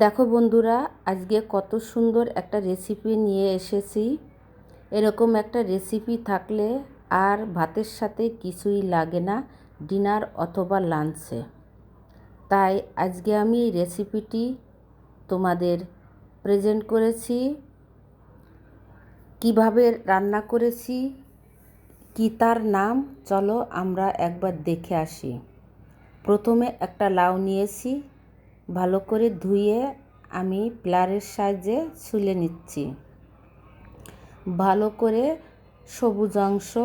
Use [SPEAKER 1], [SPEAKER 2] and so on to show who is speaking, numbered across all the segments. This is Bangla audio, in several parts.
[SPEAKER 1] দেখো বন্ধুরা, আজকে কত সুন্দর একটা রেসিপি নিয়ে এসেছি। এরকম একটা রেসিপি থাকলে আর ভাতের সাথে কিছুই লাগে না ডিনার অথবা লাঞ্চে তাই আজকে আমি এই রেসিপিটি তোমাদের প্রেজেন্ট করেছি। কীভাবে রান্না করেছি, কি তার নাম, চলো আমরা একবার দেখে আসি। প্রথমে একটা লাউ নিয়েছি ভালো করে ধুয়ে আমি প্লারের সাহায্যে ছুলে নিচ্ছি। ভালো করে সবুজ অংশ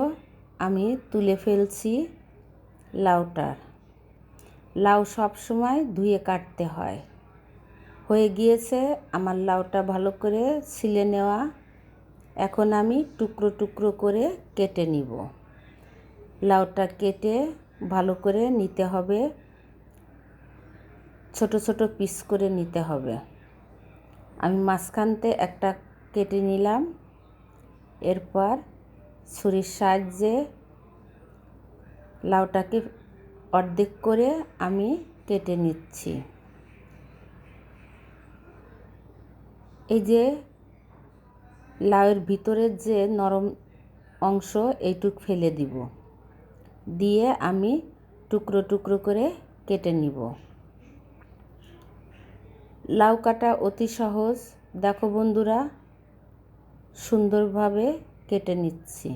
[SPEAKER 1] আমি তুলে ফেলছি লাউটার। লাউ সব সময় ধুয়ে কাটতে হয়। হয়ে গিয়েছে আমার লাউটা ভালো করে ছিলে নেওয়া। এখন আমি টুকরো টুকরো করে কেটে নিব। লাউটা কেটে ভালো করে নিতে হবে। ছোট ছোট পিস করে নিতে হবে। আমি মাঝখানতে একটা কেটে নিলাম। এরপর ছুরির সাহায্যে লাউটাকে অর্ধেক করে আমি কেটে নিচ্ছি। এই যে লাউয়ের ভিতরের যে নরম অংশ, এইটুক ফেলে দিব। দিয়ে আমি টুকরো টুকরো করে কেটে নিব। লাউ কাটা অতি সহজ। দেখো বন্ধুরা, সুন্দরভাবে কেটে নিচ্ছি।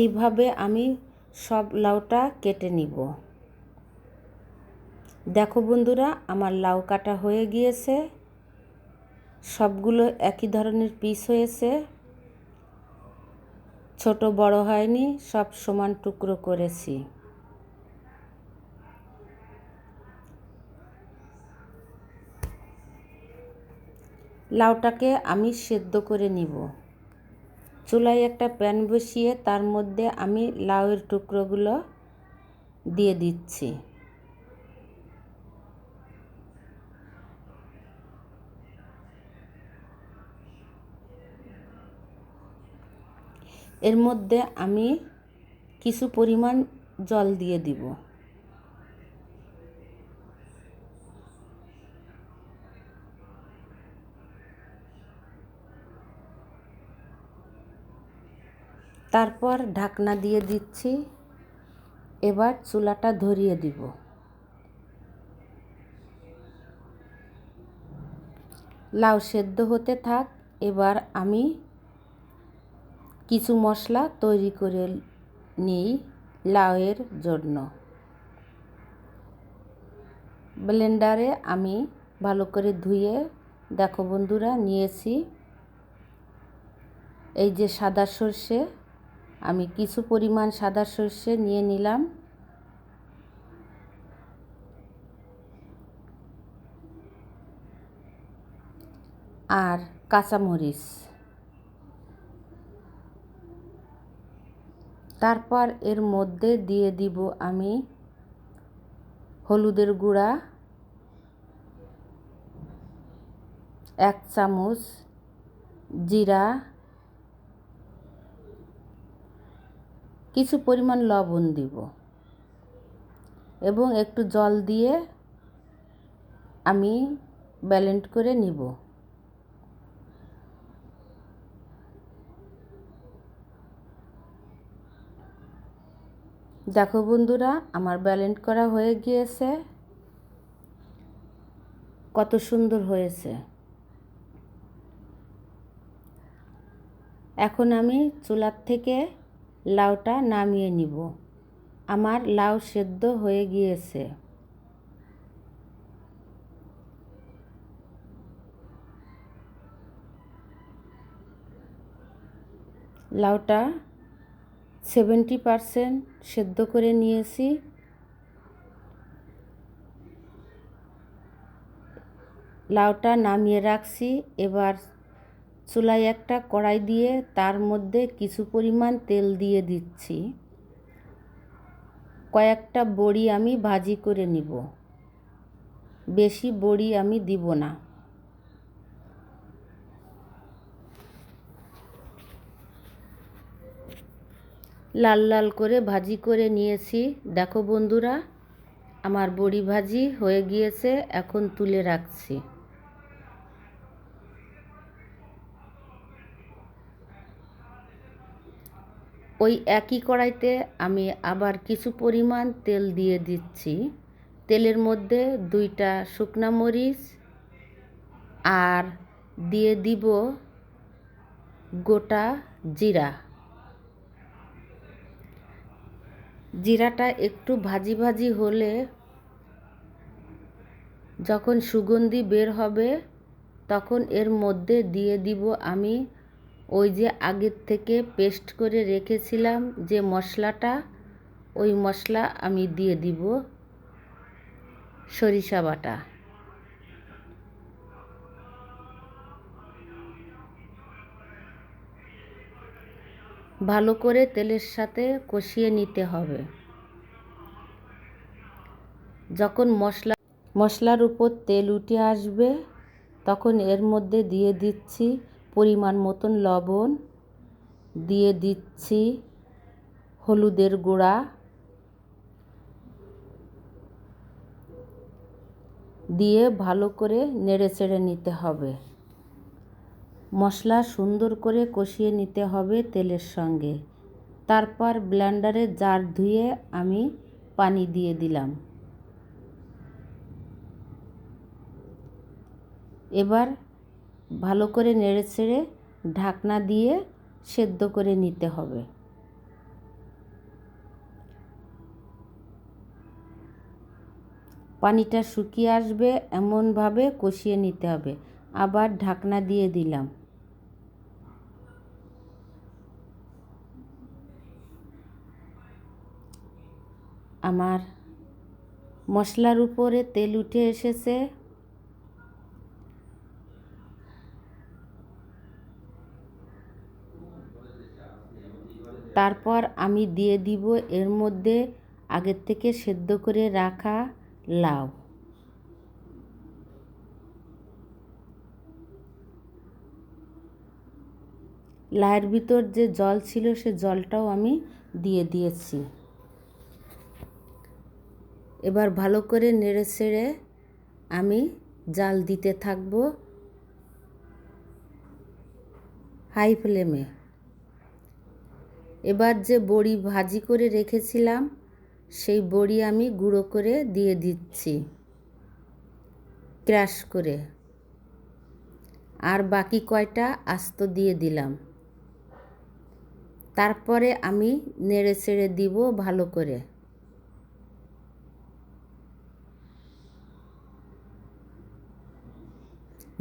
[SPEAKER 1] এইভাবে আমি সব লাউটা কেটে নিব। দেখো বন্ধুরা, আমার লাউ কাটা হয়ে গিয়েছে। সবগুলো একই ধরনের পিস হয়েছে। ছোট বড় হয়নি, সব সমান টুকরো করেছি। লাউটাকে আমি সেদ্ধ করে নিব। চুলায় একটা প্যান বসিয়ে তার মধ্যে আমি লাউয়ের টুকরোগুলো দিয়ে দিচ্ছি। এর মধ্যে আমি কিছু পরিমাণ জল দিয়ে দিব। তারপর ঢাকনা দিয়ে দিচ্ছি। এবার চুলাটা ধরিয়ে দিব। লাউ সেদ্ধ হতে থাক। এবার আমি কিছু মশলা তৈরি করে নিই লাউয়ের জন্য। ব্লেন্ডারে আমি ভালো করে ধুয়ে, দেখো বন্ধুরা, নিয়েছি। এই যে সাদা সর্ষে, আমি কিছু পরিমাণ সাদা সর্ষে নিয়ে নিলাম। আর কাঁচামরিচ। তারপর এর মধ্যে দিয়ে দিব আমি হলুদের গুঁড়া, এক চামচ জিরা, কিছু পরিমাণ লবণ দিব এবং একটু জল দিয়ে আমি ব্যালেন্ট করে নিব। দেখো বন্ধুরা, আমার ব্যালেন্ড করা হয়ে গিয়েছে। কত সুন্দর হয়েছে। এখন আমি চুলার থেকে লাউটা নামিয়ে নিব। আমার লাউ সেদ্ধ হয়ে গিয়েছে। লাউটা সেভেন্টি পারসেন্ট সেদ্ধ করে নিয়েছি। লাউটা নামিয়ে রাখছি। এবার চুলায় একটা কড়াই দিয়ে তার মধ্যে কিছু পরিমাণ তেল দিয়ে দিচ্ছি। কয়েকটা বড়ি আমি ভাজি করে নিব। বেশি বড়ি আমি দিব না। লাল লাল করে ভাজি করে নিয়েছি। দেখো বন্ধুরা, আমার বড়ি ভাজি হয়ে গিয়েছে, এখন তুলে রাখছি। ওই একই কড়াইতে আমি আবার কিছু পরিমাণ তেল দিয়ে দিচ্ছি। তেলের মধ্যে দুইটা শুকনা মরিচ আর দিয়ে দিব গোটা জিরা। জিরাটা একটু ভাজি ভাজি হলে যখন সুগন্ধি বের হবে, তখন এর মধ্যে দিয়ে দিব আমি ওই যে আগের থেকে পেস্ট করে রেখেছিলাম যে মশলাটা, ওই মশলা আমি দিয়ে দিব সরিষা বাটা। ভালো করে তেলের সাথে কষিয়ে নিতে হবে। যখন মশলা মশলার উপর তেল উঠে আসবে, তখন এর মধ্যে দিয়ে দিচ্ছি পরিমাণ মতন লবণ, দিয়ে দিচ্ছি হলুদের গুঁড়া, দিয়ে ভালো করে নেড়ে চেড়ে নিতে হবে। মশলা সুন্দর করে কষিয়ে নিতে হবে তেলের সঙ্গে। তারপর ব্লেন্ডারে জার ধুয়ে আমি পানি দিয়ে দিলাম। এবার ভালো করে নেড়ে ছেড়ে ঢাকনা দিয়ে সেদ্ধ করে নিতে হবে। পানিটা শুকিয়ে আসবে, এমনভাবে কষিয়ে নিতে হবে। আবার ঢাকনা দিয়ে দিলাম। আমার মশলার উপরে তেল উঠে এসেছে। তারপর আমি দিয়ে দিব এর মধ্যে আগের থেকে সেদ্ধ করে রাখা লাউ। লাউয়ের ভিতর যে জল ছিল সে জলটাও আমি দিয়ে দিয়েছি। এবার ভালো করে নেড়ে ছেড়ে আমি জাল দিতে থাকব হাই ফ্লেমে। এবার যে বড়ি ভাজি করে রেখেছিলাম, সেই বড়ি আমি গুঁড়ো করে দিয়ে দিচ্ছি ক্র্যাশ করে। আর বাকি কয়টা আস্ত দিয়ে দিলাম। তারপরে আমি নেড়ে চেড়ে দিব ভালো করে।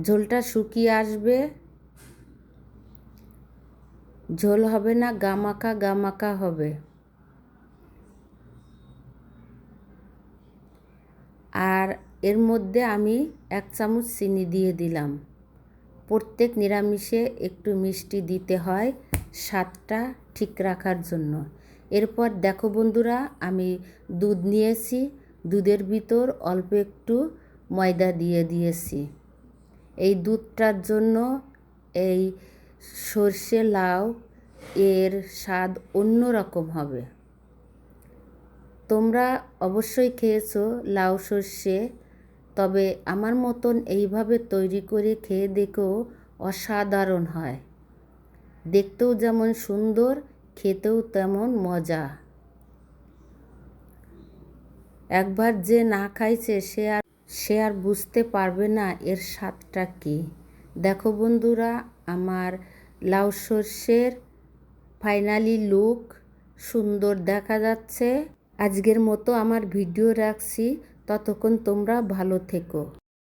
[SPEAKER 1] ঝোলটা শুকিয়ে আসবে। ঝোল হবে না গামাকা গামাকা হবে। আর এর মধ্যে আমি এক চামচ চিনি দিয়ে দিলাম। প্রত্যেক নিরামিষে একটু মিষ্টি দিতে হয় স্বাদটা ঠিক রাখার জন্য। এরপর দেখো বন্ধুরা, আমি দুধ নিয়েছি। দুধের ভিতর অল্প একটু ময়দা দিয়ে দিয়েছি। এই দুধটার জন্য এই সর্ষে লাউ এর স্বাদ অন্য রকম হবে। তোমরা অবশ্যই খেয়েছো লাউ সর্ষে, তবে আমার মতন এইভাবে তৈরি করে খেয়ে দেখো অসাধারণ হয়। দেখতেও যেমন সুন্দর, খেতেও তেমন মজা। একবার যে না খাইছে সে আর সে আর বুঝতে পারবে না এর স্বাদটা কী। দেখো বন্ধুরা, আমার লাউ সর্ষের ফাইনালি লুক সুন্দর দেখা যাচ্ছে। আজকের মতো আমার ভিডিও রাখছি। ততক্ষণ তোমরা ভালো থেকো।